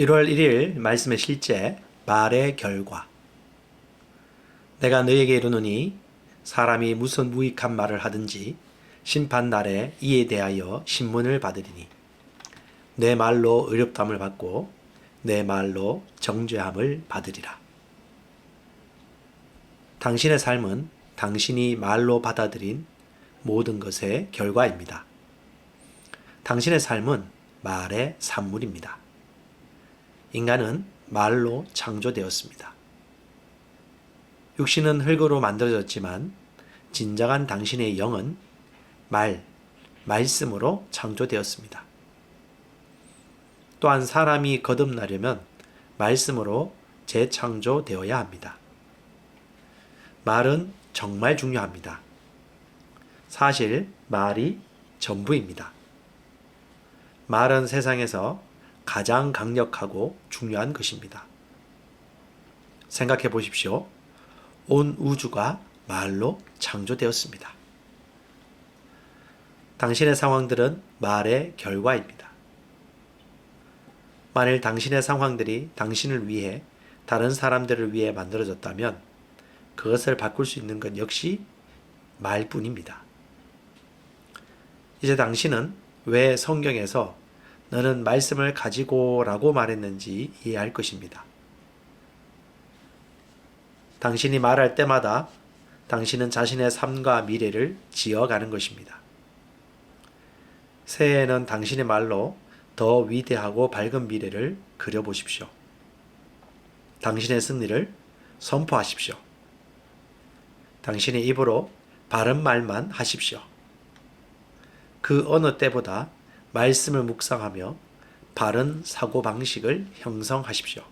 1월 1일 말씀의 실제 말의 결과 내가 너에게 이르노니 사람이 무슨 무익한 말을 하든지 심판 날에 이에 대하여 신문을 받으리니 내 말로 의롭담을 받고 내 말로 정죄함을 받으리라. 당신의 삶은 당신이 말로 받아들인 모든 것의 결과입니다. 당신의 삶은 말의 산물입니다. 인간은 말로 창조되었습니다. 육신은 흙으로 만들어졌지만 진정한 당신의 영은 말, 말씀으로 창조되었습니다. 또한 사람이 거듭나려면 말씀으로 재창조되어야 합니다. 말은 정말 중요합니다. 사실 말이 전부입니다. 말은 세상에서 가장 강력하고 중요한 것입니다. 생각해 보십시오. 온 우주가 말로 창조되었습니다. 당신의 상황들은 말의 결과입니다. 만일 당신의 상황들이 당신을 위해 다른 사람들을 위해 만들어졌다면 그것을 바꿀 수 있는 건 역시 말뿐입니다. 이제 당신은 왜 성경에서 너는 말씀을 가지고 라고 말했는지 이해할 것입니다. 당신이 말할 때마다 당신은 자신의 삶과 미래를 지어가는 것입니다. 새해에는 당신의 말로 더 위대하고 밝은 미래를 그려보십시오. 당신의 승리를 선포하십시오. 당신의 입으로 바른 말만 하십시오. 그 어느 때보다 말씀을 묵상하며 바른 사고방식을 형성하십시오.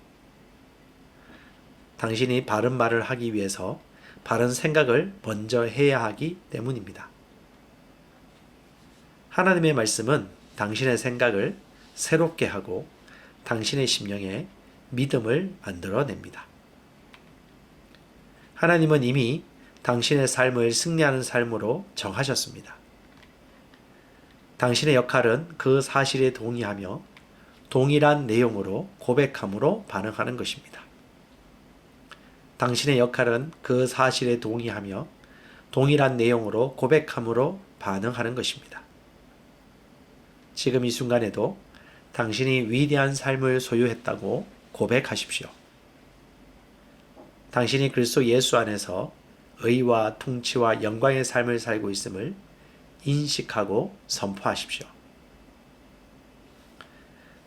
당신이 바른 말을 하기 위해서 바른 생각을 먼저 해야 하기 때문입니다. 하나님의 말씀은 당신의 생각을 새롭게 하고 당신의 심령에 믿음을 만들어냅니다. 하나님은 이미 당신의 삶을 승리하는 삶으로 정하셨습니다. 당신의 역할은 그 사실에 동의하며 동일한 내용으로 고백함으로 반응하는 것입니다. 당신의 역할은 그 사실에 동의하며 동일한 내용으로 고백함으로 반응하는 것입니다. 지금 이 순간에도 당신이 위대한 삶을 소유했다고 고백하십시오. 당신이 그리스도 예수 안에서 의와 통치와 영광의 삶을 살고 있음을 인식하고 선포하십시오.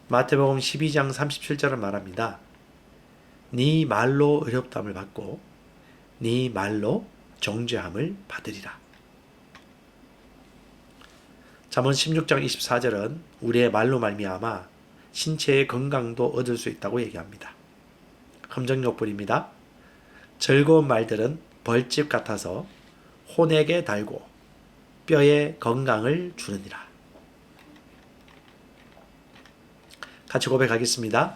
마태복음 12장 37절은 말합니다. 네 말로 의롭담을 받고 네 말로 정죄함을 받으리라. 잠언 16장 24절은 우리의 말로 말미암아 신체의 건강도 얻을 수 있다고 얘기합니다. 함정역불입니다. 즐거운 말들은 벌집 같아서 혼에게 달고 뼈에 건강을 주느니라. 같이 고백하겠습니다.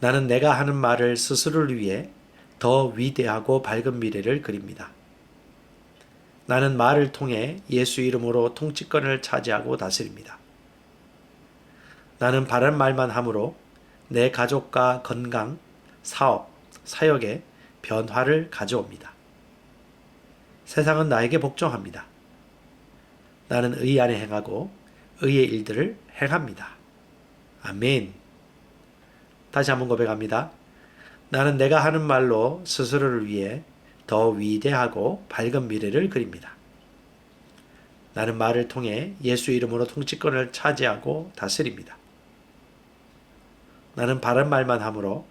나는 내가 하는 말을 스스로를 위해 더 위대하고 밝은 미래를 그립니다. 나는 말을 통해 예수 이름으로 통치권을 차지하고 다스립니다. 나는 바른 말만 함으로 내 가족과 건강, 사업, 사역에 변화를 가져옵니다. 세상은 나에게 복종합니다. 나는 의 안에 행하고 의의 일들을 행합니다. 아멘. 다시 한번 고백합니다. 나는 내가 하는 말로 스스로를 위해 더 위대하고 밝은 미래를 그립니다. 나는 말을 통해 예수 이름으로 통치권을 차지하고 다스립니다. 나는 바른 말만 함으로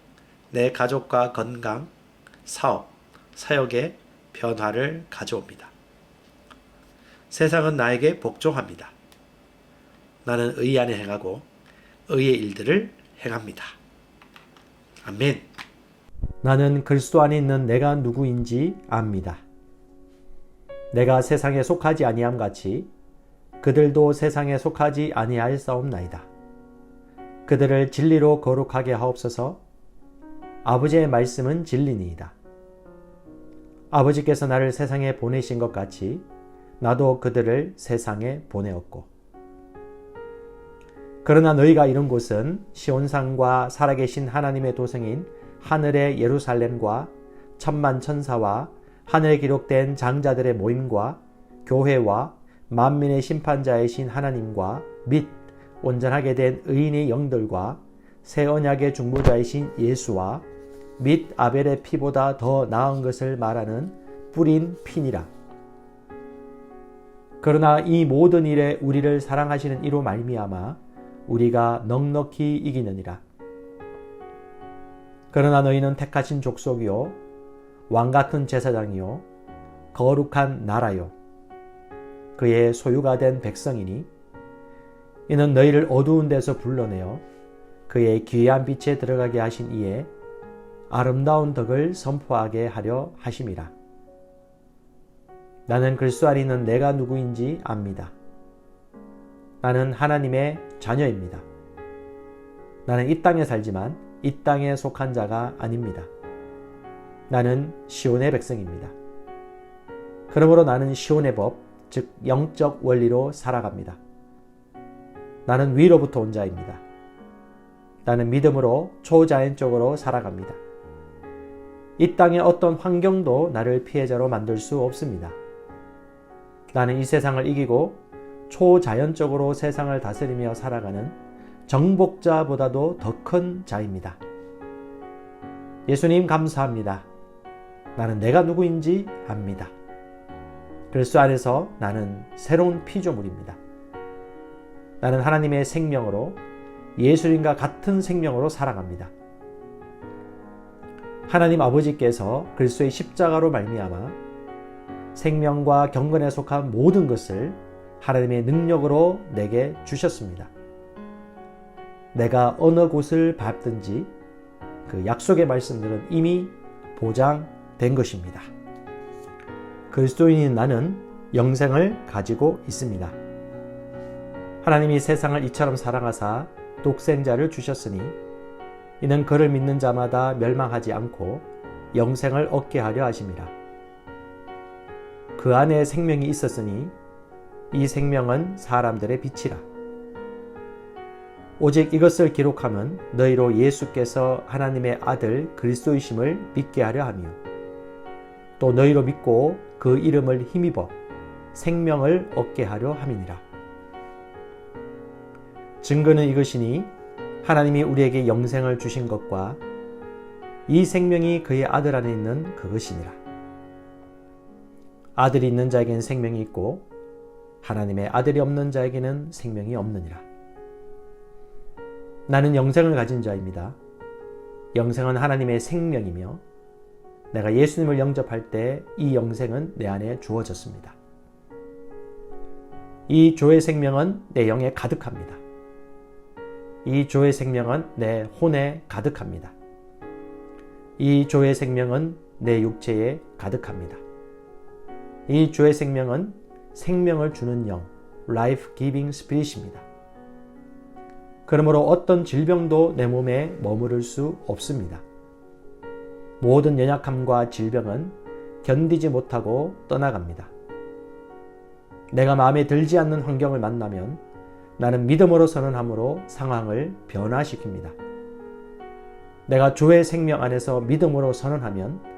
내 가족과 건강, 사업, 사역에 변화를 가져옵니다. 세상은 나에게 복종합니다. 나는 의 안에 행하고 의의 일들을 행합니다. 아멘. 나는 그리스도 안에 있는 내가 누구인지 압니다. 내가 세상에 속하지 아니함 같이 그들도 세상에 속하지 아니할 싸움나이다. 그들을 진리로 거룩하게 하옵소서. 아버지의 말씀은 진리니이다. 아버지께서 나를 세상에 보내신 것 같이 나도 그들을 세상에 보내었고 그러나 너희가 이런 곳은 시온산과 살아계신 하나님의 도성인 하늘의 예루살렘과 천만 천사와 하늘에 기록된 장자들의 모임과 교회와 만민의 심판자이신 하나님과 및 온전하게 된 의인의 영들과 새 언약의 중보자이신 예수와 및 아벨의 피보다 더 나은 것을 말하는 뿌린 피니라. 그러나 이 모든 일에 우리를 사랑하시는 이로 말미암아 우리가 넉넉히 이기느니라. 그러나 너희는 택하신 족속이요 왕 같은 제사장이요 거룩한 나라요 그의 소유가 된 백성이니 이는 너희를 어두운 데서 불러내어 그의 귀한 빛에 들어가게 하신 이에 아름다운 덕을 선포하게 하려 하심이라. 나는 있는 내가 누구인지 압니다. 나는 하나님의 자녀입니다. 나는 이 땅에 살지만 이 땅에 속한 자가 아닙니다. 나는 시온의 백성입니다. 그러므로 나는 시온의 법, 즉 영적 원리로 살아갑니다. 나는 위로부터 온 자입니다. 나는 믿음으로 초자연적으로 살아갑니다. 이 땅의 어떤 환경도 나를 피해자로 만들 수 없습니다. 나는 이 세상을 이기고 초자연적으로 세상을 다스리며 살아가는 정복자보다도 더 큰 자입니다. 예수님 감사합니다. 나는 내가 누구인지 압니다. 그리스도 안에서 나는 새로운 피조물입니다. 나는 하나님의 생명으로 예수님과 같은 생명으로 살아갑니다. 하나님 아버지께서 그리스도의 십자가로 말미암아 생명과 경건에 속한 모든 것을 하나님의 능력으로 내게 주셨습니다. 내가 어느 곳을 밟든지 그 약속의 말씀들은 이미 보장된 것입니다. 그리스도인인 나는 영생을 가지고 있습니다. 하나님이 세상을 이처럼 사랑하사 독생자를 주셨으니 이는 그를 믿는 자마다 멸망하지 않고 영생을 얻게 하려 하심이라. 그 안에 생명이 있었으니 이 생명은 사람들의 빛이라. 오직 이것을 기록하면 너희로 예수께서 하나님의 아들 그리스도이심을 믿게 하려 하며 또 너희로 믿고 그 이름을 힘입어 생명을 얻게 하려 함이니라. 증거는 이것이니 하나님이 우리에게 영생을 주신 것과 이 생명이 그의 아들 안에 있는 그것이니라. 아들이 있는 자에게는 생명이 있고 하나님의 아들이 없는 자에게는 생명이 없느니라. 나는 영생을 가진 자입니다. 영생은 하나님의 생명이며 내가 예수님을 영접할 때 이 영생은 내 안에 주어졌습니다. 이 조의 생명은 내 영에 가득합니다. 이 조의 생명은 내 혼에 가득합니다. 이 조의 생명은 내 육체에 가득합니다. 이 조의 생명은 생명을 주는 영, life giving spirit입니다. 그러므로 어떤 질병도 내 몸에 머무를 수 없습니다. 모든 연약함과 질병은 견디지 못하고 떠나갑니다. 내가 마음에 들지 않는 환경을 만나면 나는 믿음으로 선언함으로 상황을 변화시킵니다. 내가 주의 생명 안에서 믿음으로 선언하면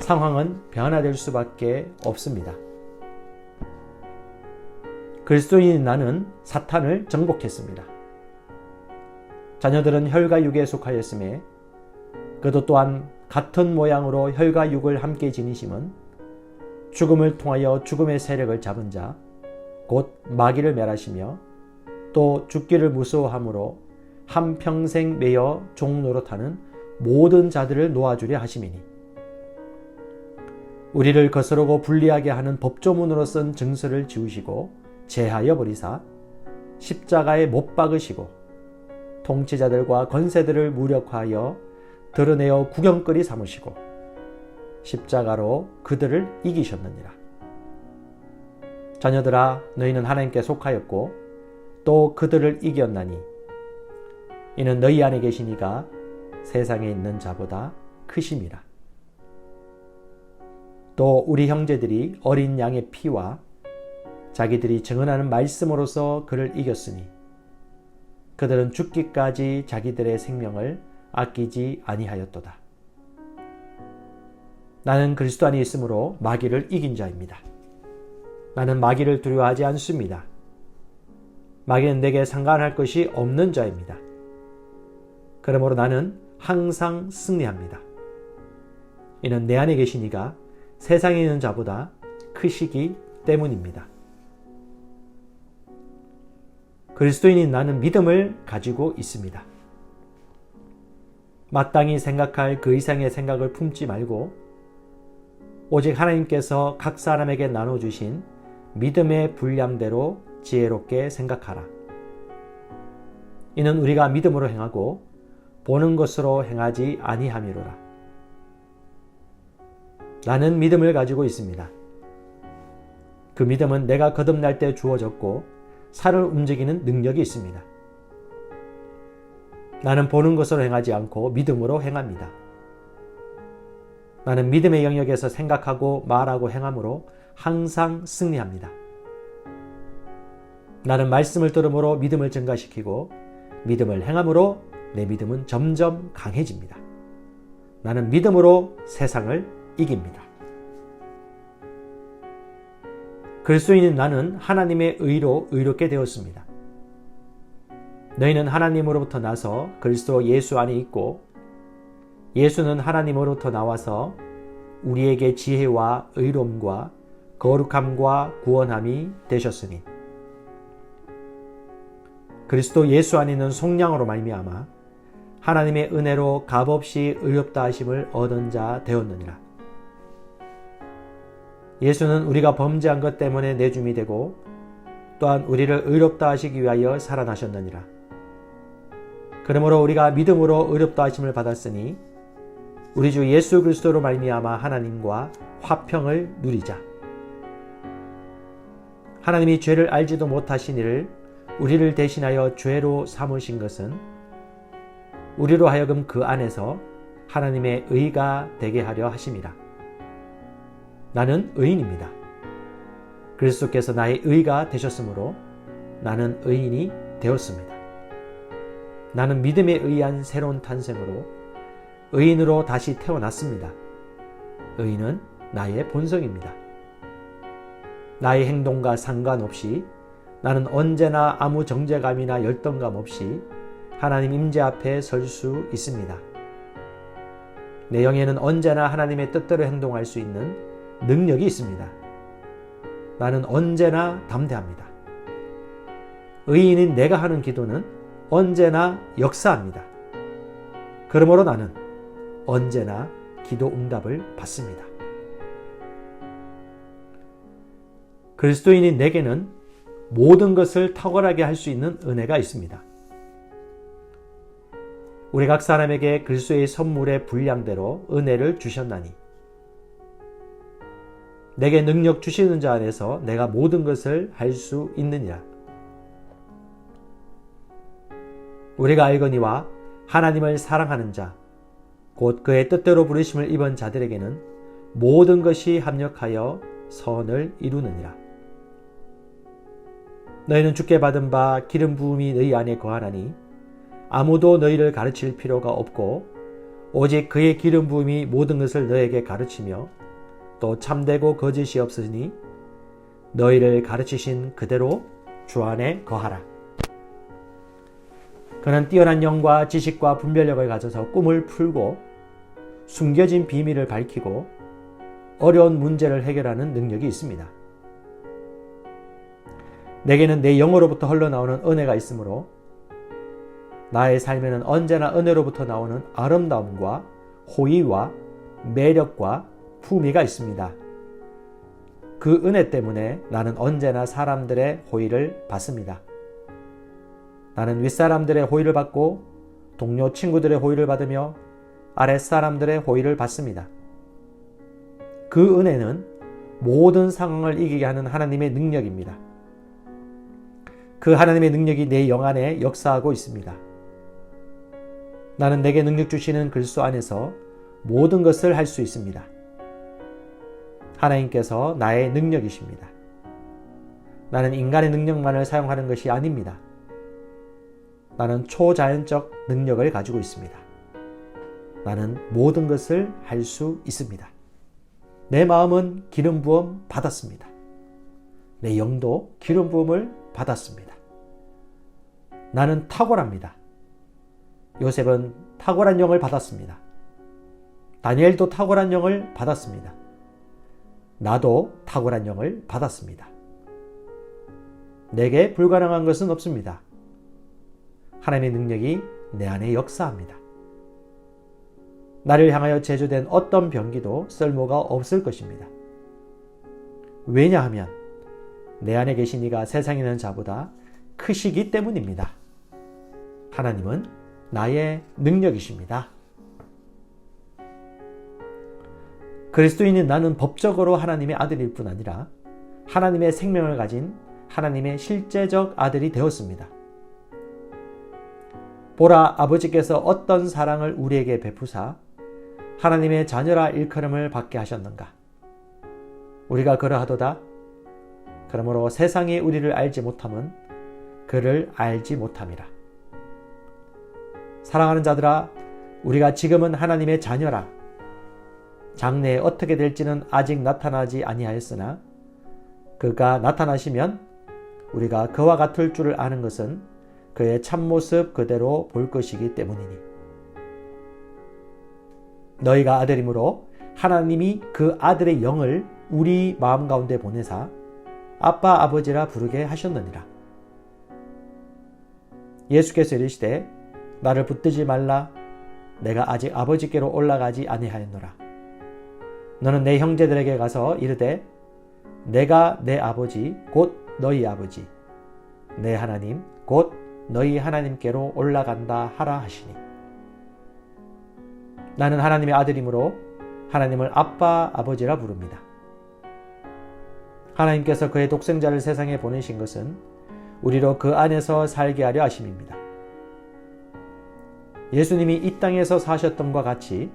상황은 변화될 수밖에 없습니다. 그리스도인 나는 사탄을 정복했습니다. 자녀들은 혈과 육에 속하였음에 그도 또한 같은 모양으로 혈과 육을 함께 지니심은 죽음을 통하여 죽음의 세력을 잡은 자, 곧 마귀를 멸하시며 또 죽기를 무서워함으로 한평생 매여 종노릇하는 모든 자들을 놓아주려 하심이니 우리를 거스르고 불리하게 하는 법조문으로 쓴 증서를 지우시고 제하여 버리사 십자가에 못 박으시고 통치자들과 권세들을 무력화하여 드러내어 구경거리 삼으시고 십자가로 그들을 이기셨느니라. 자녀들아 너희는 하나님께 속하였고 또 그들을 이겼나니 이는 너희 안에 계시니가 세상에 있는 자보다 크심이라. 또 우리 형제들이 어린 양의 피와 자기들이 증언하는 말씀으로서 그를 이겼으니 그들은 죽기까지 자기들의 생명을 아끼지 아니하였도다. 나는 그리스도 안에 있으므로 마귀를 이긴 자입니다. 나는 마귀를 두려워하지 않습니다. 마귀는 내게 상관할 것이 없는 자입니다. 그러므로 나는 항상 승리합니다. 이는 내 안에 계신 이가 세상에 있는 자보다 크시기 때문입니다. 그리스도인인 나는 믿음을 가지고 있습니다. 마땅히 생각할 그 이상의 생각을 품지 말고 오직 하나님께서 각 사람에게 나눠주신 믿음의 분량대로 지혜롭게 생각하라. 이는 우리가 믿음으로 행하고 보는 것으로 행하지 아니함이로라. 나는 믿음을 가지고 있습니다. 그 믿음은 내가 거듭날 때 주어졌고 살을 움직이는 능력이 있습니다. 나는 보는 것으로 행하지 않고 믿음으로 행합니다. 나는 믿음의 영역에서 생각하고 말하고 행함으로 항상 승리합니다. 나는 말씀을 들음으로 믿음을 증가시키고 믿음을 행함으로 내 믿음은 점점 강해집니다. 나는 믿음으로 세상을 이깁니다. 그리스도인인 나는 하나님의 의로 의롭게 되었습니다. 너희는 하나님으로부터 나서 그리스도 예수 안에 있고 예수는 하나님으로부터 나와서 우리에게 지혜와 의로움과 거룩함과 구원함이 되셨으니 그리스도 예수 안에 있는 속량으로 말미암아 하나님의 은혜로 값없이 의롭다 하심을 얻은 자 되었느니라. 예수는 우리가 범죄한 것 때문에 내줌이 되고 또한 우리를 의롭다 하시기 위하여 살아나셨느니라. 그러므로 우리가 믿음으로 의롭다 하심을 받았으니 우리 주 예수 그리스도로 말미암아 하나님과 화평을 누리자. 하나님이 죄를 알지도 못하신 이를 우리를 대신하여 죄로 삼으신 것은 우리로 하여금 그 안에서 하나님의 의가 되게 하려 하심이라. 나는 의인입니다. 그리스도께서 나의 의가 되셨으므로 나는 의인이 되었습니다. 나는 믿음에 의한 새로운 탄생으로 의인으로 다시 태어났습니다. 의인은 나의 본성입니다. 나의 행동과 상관없이 나는 언제나 아무 정제감이나 열등감 없이 하나님 임재 앞에 설 수 있습니다. 내 영에는 언제나 하나님의 뜻대로 행동할 수 있는 능력이 있습니다. 나는 언제나 담대합니다. 의인인 내가 하는 기도는 언제나 역사합니다. 그러므로 나는 언제나 기도 응답을 받습니다. 그리스도인인 내게는 모든 것을 탁월하게 할 수 있는 은혜가 있습니다. 우리 각 사람에게 그리스도의 선물의 분량대로 은혜를 주셨나니 내게 능력 주시는 자 안에서 내가 모든 것을 할 수 있느니라. 우리가 알거니와 하나님을 사랑하는 자, 곧 그의 뜻대로 부르심을 입은 자들에게는 모든 것이 합력하여 선을 이루느니라. 너희는 주께 받은 바 기름 부음이 너희 안에 거하나니 아무도 너희를 가르칠 필요가 없고 오직 그의 기름 부음이 모든 것을 너에게 가르치며 또 참되고 거짓이 없으니 너희를 가르치신 그대로 주 안에 거하라. 그는 뛰어난 영과 지식과 분별력을 가져서 꿈을 풀고 숨겨진 비밀을 밝히고 어려운 문제를 해결하는 능력이 있습니다. 내게는 내 영어로부터 흘러나오는 은혜가 있으므로 나의 삶에는 언제나 은혜로부터 나오는 아름다움과 호의와 매력과 품위가 있습니다. 그 은혜 때문에 나는 언제나 사람들의 호의를 받습니다. 나는 윗사람들의 호의를 받고 동료 친구들의 호의를 받으며 아랫사람들의 호의를 받습니다. 그 은혜는 모든 상황을 이기게 하는 하나님의 능력입니다. 그 하나님의 능력이 내 영 안에 역사하고 있습니다. 나는 내게 능력 주시는 그리스도 안에서 모든 것을 할 수 있습니다. 하나님께서 나의 능력이십니다. 나는 인간의 능력만을 사용하는 것이 아닙니다. 나는 초자연적 능력을 가지고 있습니다. 나는 모든 것을 할 수 있습니다. 내 마음은 기름 부음 받았습니다. 내 영도 기름 부음을 받았습니다. 나는 탁월합니다. 요셉은 탁월한 영을 받았습니다. 다니엘도 탁월한 영을 받았습니다. 나도 탁월한 영을 받았습니다. 내게 불가능한 것은 없습니다. 하나님의 능력이 내 안에 역사합니다. 나를 향하여 제조된 어떤 병기도 쓸모가 없을 것입니다. 왜냐하면 내 안에 계신 이가 세상에 있는 자보다 크시기 때문입니다. 하나님은 나의 능력이십니다. 그리스도인인 나는 법적으로 하나님의 아들일 뿐 아니라 하나님의 생명을 가진 하나님의 실제적 아들이 되었습니다. 보라 아버지께서 어떤 사랑을 우리에게 베푸사 하나님의 자녀라 일컬음을 받게 하셨는가? 우리가 그러하도다. 그러므로 세상이 우리를 알지 못함은 그를 알지 못함이라. 사랑하는 자들아, 우리가 지금은 하나님의 자녀라. 장래에 어떻게 될지는 아직 나타나지 아니하였으나 그가 나타나시면 우리가 그와 같을 줄을 아는 것은 그의 참모습 그대로 볼 것이기 때문이니. 너희가 아들이므로 하나님이 그 아들의 영을 우리 마음 가운데 보내사 아빠 아버지라 부르게 하셨느니라. 예수께서 이르시되 나를 붙들지 말라 내가 아직 아버지께로 올라가지 아니하였노라. 너는 내 형제들에게 가서 이르되 내가 내 아버지 곧 너희 아버지 내 하나님 곧 너희 하나님께로 올라간다 하라 하시니 나는 하나님의 아들이므로 하나님을 아빠 아버지라 부릅니다. 하나님께서 그의 독생자를 세상에 보내신 것은 우리로 그 안에서 살게 하려 하심입니다. 예수님이 이 땅에서 사셨던과 같이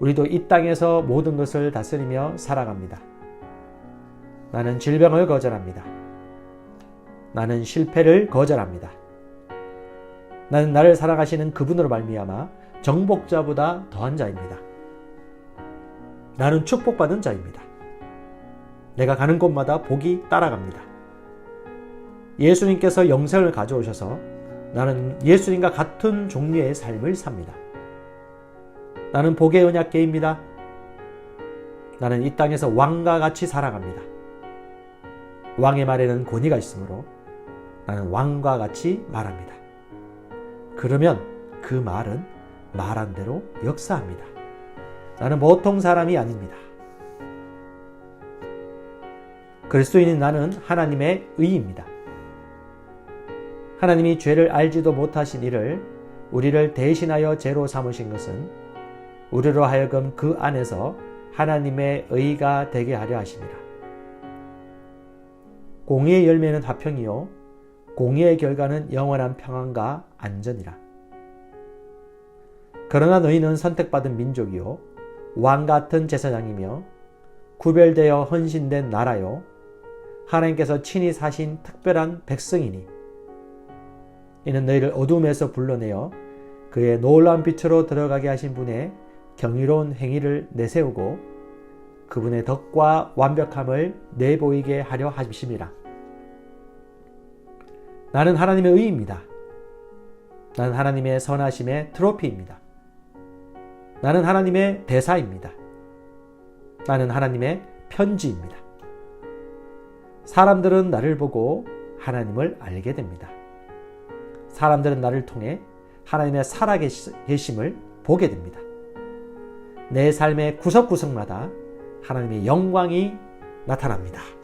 우리도 이 땅에서 모든 것을 다스리며 살아갑니다. 나는 질병을 거절합니다. 나는 실패를 거절합니다. 나는 나를 사랑하시는 그분으로 말미암아 정복자보다 더한 자입니다. 나는 축복받은 자입니다. 내가 가는 곳마다 복이 따라갑니다. 예수님께서 영생을 가져오셔서 나는 예수님과 같은 종류의 삶을 삽니다. 나는 복의 언약계입니다. 나는 이 땅에서 왕과 같이 살아갑니다. 왕의 말에는 권위가 있으므로 나는 왕과 같이 말합니다. 그러면 그 말은 말한 대로 역사합니다. 나는 보통 사람이 아닙니다. 그리스도인인 나는 하나님의 의입니다. 하나님이 죄를 알지도 못하신 이를 우리를 대신하여 죄로 삼으신 것은 우리로 하여금 그 안에서 하나님의 의가 되게 하려 하심이라. 공의의 열매는 화평이요 공의의 결과는 영원한 평안과 안전이라. 그러나 너희는 선택받은 민족이요 왕 같은 제사장이며 구별되어 헌신된 나라요 하나님께서 친히 사신 특별한 백성이니 이는 너희를 어둠에서 불러내어 그의 놀라운 빛으로 들어가게 하신 분의 경이로운 행위를 내세우고 그분의 덕과 완벽함을 내보이게 하려 하심이라. 나는 하나님의 의입니다. 나는 하나님의 선하심의 트로피입니다. 나는 하나님의 대사입니다. 나는 하나님의 편지입니다. 사람들은 나를 보고 하나님을 알게 됩니다. 사람들은 나를 통해 하나님의 살아계심을 보게 됩니다. 내 삶의 구석구석마다 하나님의 영광이 나타납니다.